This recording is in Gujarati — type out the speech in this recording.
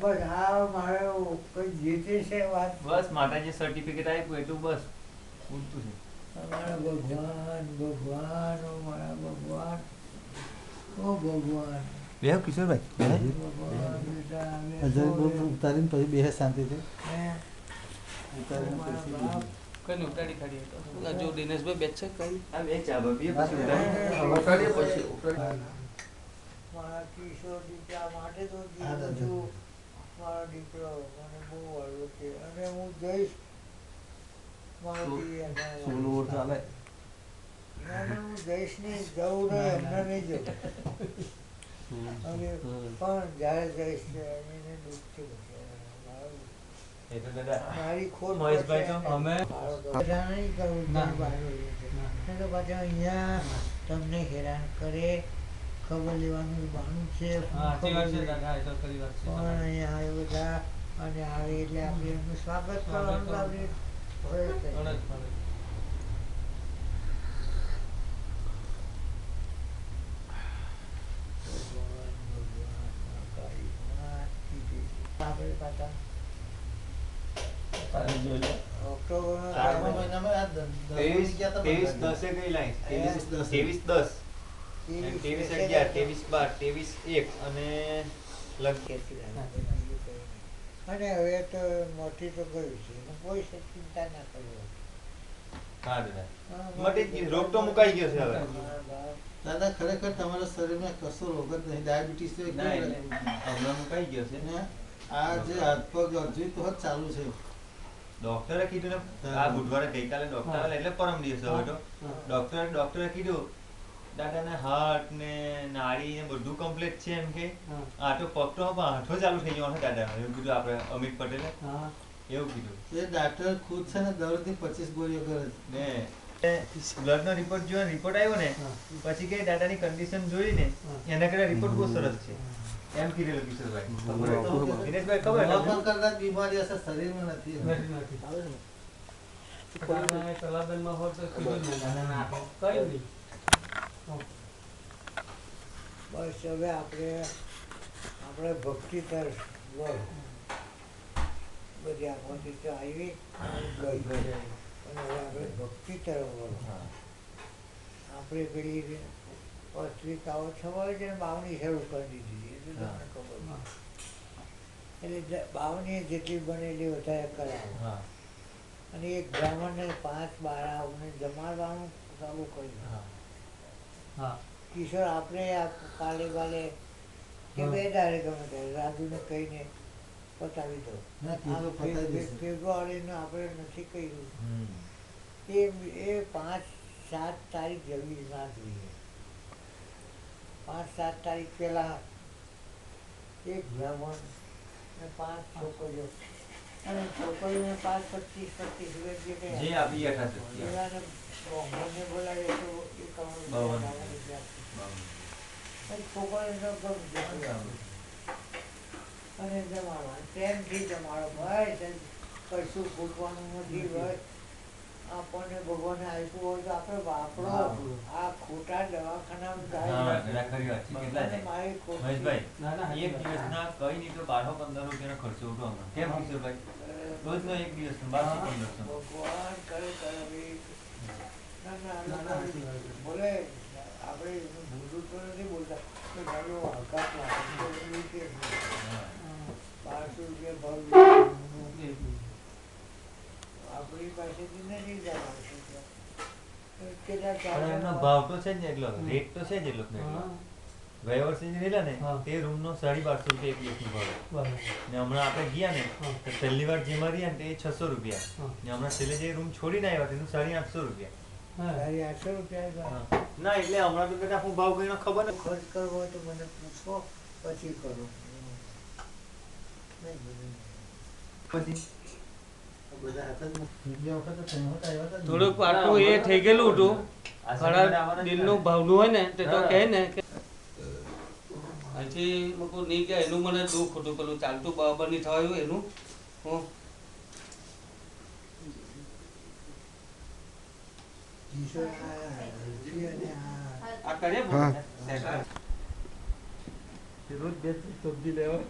બસ આ મારો કોઈ જીતે છે વાત. બસ માતાજી સર્ટિફિકેટ આપ્યું એટલું બસ. પૂરતું છે. મારા ભગવાન ભગવાન ઓ મારા ભગવાન. ઓ ભગવાન. બે કિશોરભાઈ. ભગવાન ઉતારીને પછી બે શાંતિથી પછી કઈ ઉતારી ખાડી જો દિનેશભાઈ બેચ છે કઈ આ બે ચા બબીએ પછી ઉતારીએ. મારા કિશોર દીકરા માટે તો. છું મારો દીકરો મને બહુ વાલો છે અને હું જઈશ. મારો સો- દી એને સોલો ઓવર ચાલે? ના, ના, હું જઈશ નહીં જવું નહીં હમણાં નહીં જવું. અને પણ જ્યારે જઈશ એને દુઃખ છે મારી. ખોટ અમે- નહીં તો પાછા અહીંયા તમને હેરાન કરે. ખબર લેવાનું બહાનું છે સાચી વાત છે ખબર લે. દાદા એ તો ખરી વાત છે પણ અહીંયા આવે બધા અને આવે એટલે આપણે એમનું સ્વાગત કરવાનું તો આપણી ફરજ છે. ફરજ, ફરજ. ભગવાન, ભગવાન, મહાકાળી માત કી જય. આપણે પાછા ઓક્ટોબરના ચારમા ચારમાં મહિનામાં આ દ- દ- ત્રેવીસ ગયા તા ત્રેવીસ બધા. દસે ગઈ લાઈન ત્રેવીસ ત્રેવીસ દસે. ત્રેવીસ દસ ત્રેવીસ ત્રેવીસ દસે અગિયાર ત્રેવીસ બાર ત્રેવીસ એક અને લગ અને હવે તો મોટી તો ગયું છે. કોઈ ચિંતા ના કરવી હા દાદા. મટી રોગ તો મુકાઈ ગયો છે હવે. દાદા ખરેખર તમારા શરીરમાં કશો રોગ જ નહીં. ડાયાબિટીસ હમણાં મુકાઈ ગયો છે. ને આ જે હાથ પગ તો ચાલુ છે. ડોક્ટરે કીધું ને આ બુધવારે ગઈકાલે ડોક્ટર એટલે પરમ દિવસ હવે તો. ડોક્ટરે કીધું દાદાને હાર્ટ ને નાડી ને બધું કમ્પ્લીટ છે એમ કે? ચાલુ થઈ ગયો દાદા એવું કીધું આપણે અમિત પટેલે. એવું કીધું. એ ડાક્ટર ખુદ છે ને દરરોજની પચીસ ગોળીઓ કરે ને રિપોર્ટ જો રિપોર્ટ આવ્યો ને પછી કે દાદાની કન્ડિશન જોઈને એના કરતા રિપોર્ટ બહુ સરસ છે. એમ કીધેલું કિશોરભાઈ. દિનેશભાઈ ખબર દવા ને? પણ કરતા બીમારી હશે શરીરમાં નથી. નથી, નથી. દાદાએ હોત તો કીધું દાદાને આપો. કઈ નહીં. બસ હવે આપણે આપણે ભક્તિ તરફ બધી આપણી તો આવી ગઈ. અને હવે આપણે ભક્તિ તરફ વળો આપણે પેલી પત્રિકાઓ છવાય છે ને બાવણી શરૂ કરી દીધી. એટલે તમને ખબર એટલે બાવણી જેટલી બનેલી વધારે કરાવો. અને એક બ્રાહ્મણને પાંચ બારાઓને જમાડવાનું ચાલુ કર્યું. કિશોર આપણે આ કાલે કાલે કે બે દાડે ગમે તે રાજુને કહીને પતાવી દો ફેબ્રુઆરીનું આપણે નથી કહ્યું એ એ પાંચ સાત તારીખ જવી ના જોઈએ પાંચ સાત તારીખ પહેલાં એક બ્રાહ્મણ ને પાંચ છોકરીઓ અને છોકરીઓને પાંચ પચીસ પચીસ રૂપિયા જે આપી યથાશક્તિ આપે. બોલાવે તો એ કમાવાનું બાવન. બાવન અને જમાડવા પ્રેમથી જમાડો. ભાઈ કશું ફૂટવાનું નથી. ભાઈ. આપણને ભગવાન આપ્યું હોય તો આપણે વાપરો. આ ખોટા દવાખાનામાં જાય? મારી ખોટી. એક દિવસના કઈ નહીં તો બારસો પંદર રૂપિયાનો ખર્ચો ઉઠો. કેમ ભાઈ રોજનો એક બારસો પંદરસો. ભગવાન કરે કરે બોલે આપણે ભૂલું તો નથી બોલતા. તો હકાત. બારસો રૂપિયા ભાવ. આપણી પાસેથી નથી જવાનું એમનો ભાવ તો છે ને એટલો. રેટ તો છે જ એટલો. ગયા વર્ષે જે લીધા ને તે રૂમ નો સાડી બારસો રૂપિયા એક દિવસનો ભાવ ને હમણાં આપણે ગયા ને તો પહેલી વાર જેમાં રહ્યા ને તે છસો રૂપિયા. ને હમણાં છેલ્લે જે રૂમ છોડીને આવ્યા તેનું સાડી આઠસો રૂપિયા. સાડી આઠસો રૂપિયા ના એટલે હમણાં તો બેટા હું ભાવ ગણ્યો ખબર નથી ખર્ચ કરવો હોય તો મને પૂછો પછી કરો. પછી? થોડુંક આટલું એ થઈ ગયેલું હતું. જ દિલનું ભાવનું હોય ને તે તો કહે ને કે હજી મૂકું નહીં કે એનું મને દુઃખ હતું પેલું ચાલતું બરાબર નહીં થવાયું એનું. હું આ. સેટ. રોજ બે સબ્જી લેવા.